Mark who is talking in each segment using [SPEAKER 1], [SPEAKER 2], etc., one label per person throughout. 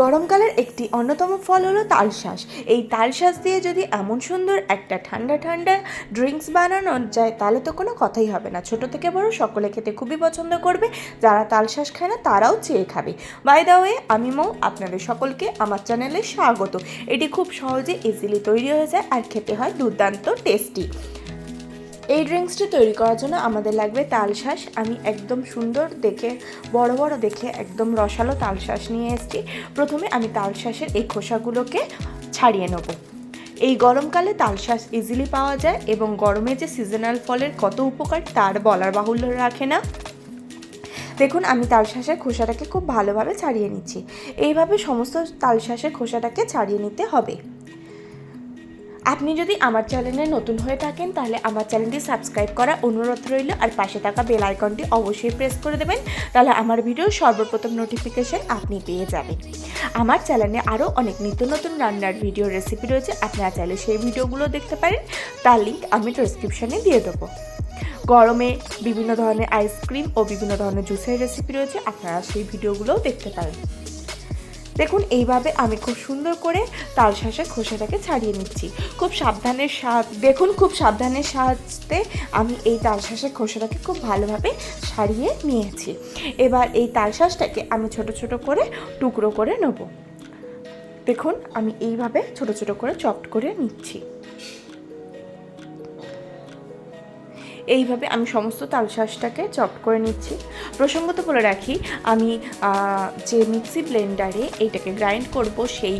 [SPEAKER 1] গরমকালের একটি অন্যতম ফল হলো তালশাঁস। এই তালশাঁস দিয়ে যদি এমন সুন্দর একটা ঠান্ডা ঠান্ডা ড্রিঙ্কস বানানো যায়, তাহলে তো কোনো কথাই হবে না। ছোট থেকে বড় সকলে খেতে খুবই পছন্দ করবে। যারা তালশাঁস খায় না, তারাও চেয়ে খাবে। বাই দা ওয়ে আমি মৌ, আপনাদের সকলকে আমার চ্যানেলে স্বাগত। এটি খুব সহজে ইজিলি তৈরি হয়ে যায় আর খেতে হয় দুর্দান্ত টেস্টি এই ড্রিঙ্কসটি তৈরি করার জন্য আমাদের লাগবে তালশাঁস আমি একদম সুন্দর দেখে, বড় বড় দেখে একদম রসালো তালশাঁস নিয়ে এসেছি। প্রথমে আমি তালশাঁসের এই খোসাগুলোকে ছাড়িয়ে নেব। এই গরমকালে তালশাঁস ইজিলি পাওয়া যায় এবং গরমে যে সিজনাল ফলের কত উপকার তার বলার বাহুল্য রাখে না। দেখুন, আমি তালশাঁসের খোসাটাকে খুব ভালোভাবে ছাড়িয়ে নিচ্ছি। এইভাবে সমস্ত তালশাঁসের খোসাটাকে ছাড়িয়ে নিতে হবে। আপনি যদি আমার চ্যানেলে নতুন হয়ে থাকেন, তাহলে আমার চ্যানেলটি সাবস্ক্রাইব করা অনুরোধ রইল আর পাশে থাকা বেল আইকনটি অবশ্যই প্রেস করে দেবেন, তাহলে আমার ভিডিও সর্বপ্রথম নোটিফিকেশান আপনি পেয়ে যাবেন। আমার চ্যানেলে আরও অনেক নিত্য নতুন রান্নার ভিডিও রেসিপি রয়েছে, আপনারা চাইলে সেই ভিডিওগুলো দেখতে পারেন, তার লিঙ্ক আমি ডিসক্রিপশানে দিয়ে দেবো। গরমে বিভিন্ন ধরনের আইসক্রিম ও বিভিন্ন ধরনের জুসের রেসিপি রয়েছে, আপনারা সেই ভিডিওগুলোও দেখতে পারেন। দেখুন, এইভাবে আমি খুব সুন্দর করে তাল শাঁসের খোসাটাকে ছাড়িয়ে নিচ্ছি। খুব সাবধানের সাথ দেখুন, খুব সাবধানের সাহায্যে আমি এই তাল শাঁসের খোসাটাকে খুব ভালোভাবে ছাড়িয়ে নিয়েছি। এবার এই তাল শাঁসটাকে আমি ছোট ছোট করে টুকরো করে নেব। দেখুন, আমি এইভাবে ছোট ছোট করে চপ করে নিচ্ছি। এইভাবে আমি সমস্ত তালশাঁসটাকে চপ করে নিচ্ছি। প্রসঙ্গত বলে রাখি, আমি যে মিক্সি ব্লেন্ডারে এইটাকে গ্রাইন্ড করব, সেই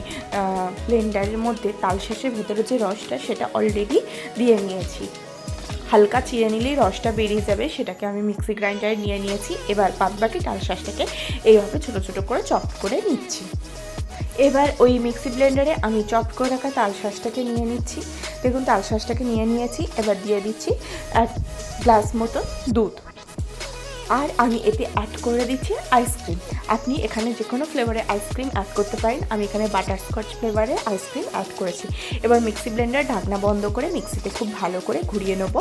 [SPEAKER 1] ব্লেন্ডারের মধ্যে তালশাঁসের ভেতরে যে রসটা, সেটা অলরেডি দিয়ে নিয়েছি। হালকা চিড়ে নিলেই রসটা বেরিয়ে যাবে, সেটাকে আমি মিক্সি গ্রাইন্ডারে নিয়ে নিয়েছি। এবার বাদবাকি তালশাঁসটাকে এইভাবে ছোটো ছোটো করে চপ করে নিচ্ছি। এবার ওই মিক্সি ব্লেন্ডারে আমি চপ করে রাখা তাল শাঁসটাকে নিয়ে নিচ্ছি। দেখুন, তাল শাঁসটাকে নিয়ে নিয়েছি, এবার দিয়ে দিচ্ছি এক গ্লাস মতো দুধ। আর আমি এতে অ্যাড করে দিচ্ছি আইসক্রিম আপনি এখানে যে কোনো ফ্লেভারে আইসক্রিম অ্যাড করতে পারেন। আমি এখানে বাটারস্কচ ফ্লেভারে আইসক্রিম অ্যাড করেছি। এবার মিক্সি ব্লেন্ডার ঢাকনা বন্ধ করে মিক্সিতে খুব ভালো করে ঘুরিয়ে নেব।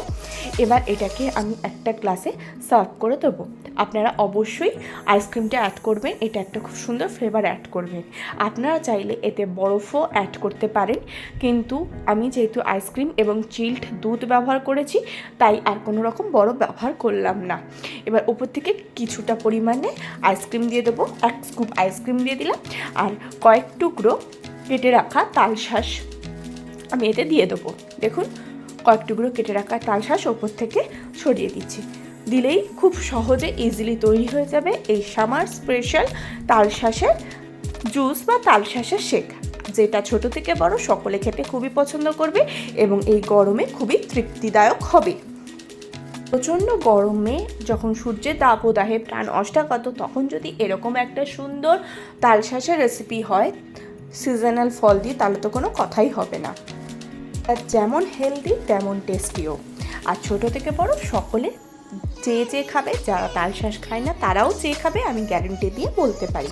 [SPEAKER 1] এবার এটাকে আমি একটা গ্লাসে সার্ভ করে দেবো। আপনারা অবশ্যই আইসক্রিমটা অ্যাড করবেন। এটা একটা খুব সুন্দর ফ্লেভার অ্যাড করবেন। আপনারা চাইলে এতে বরফও অ্যাড করতে পারেন। কিন্তু আমি যেহেতু আইসক্রিম এবং চিল্ড দুধ ব্যবহার করেছি, তাই আর কোনো রকম বরফ ব্যবহার করলাম না। এবার উপর থেকে কিছুটা পরিমাণে আইসক্রিম দিয়ে দেবো, এক স্কুপ আইসক্রিম দিয়ে দিলাম। আর কয়েক টুকরো কেটে রাখা তালশাঁস আমি এতে দিয়ে দেবো। দেখুন, কয়েক টুকরো কেটে রাখা তালশাঁস ওপর থেকে ছড়িয়ে দিচ্ছি। দিলেই খুব সহজে ইজিলি তৈরি হয়ে যাবে এই সামার স্পেশাল তালশাঁসের জুস বা তালশাঁসের শেক যেটা ছোট থেকে বড়, সকলে খেতে খুবই পছন্দ করবে এবং এই গরমে খুবই তৃপ্তিদায়ক হবে। প্রচণ্ড গরমে যখন সূর্যের দাবদাহে প্রাণ অষ্টাগত, তখন যদি এরকম একটা সুন্দর তালশাঁসের রেসিপি হয় সিজনাল ফল দিয়ে, তাহলে তো কোনো কথাই হবে না। আর যেমন হেলদি তেমন টেস্টিও আর ছোট থেকে বড় সকলে চেয়ে চেয়ে খাবে, যারা তালশাঁস খায় না, তারাও চেয়ে খাবে, আমি গ্যারেন্টি দিয়ে বলতে পারি।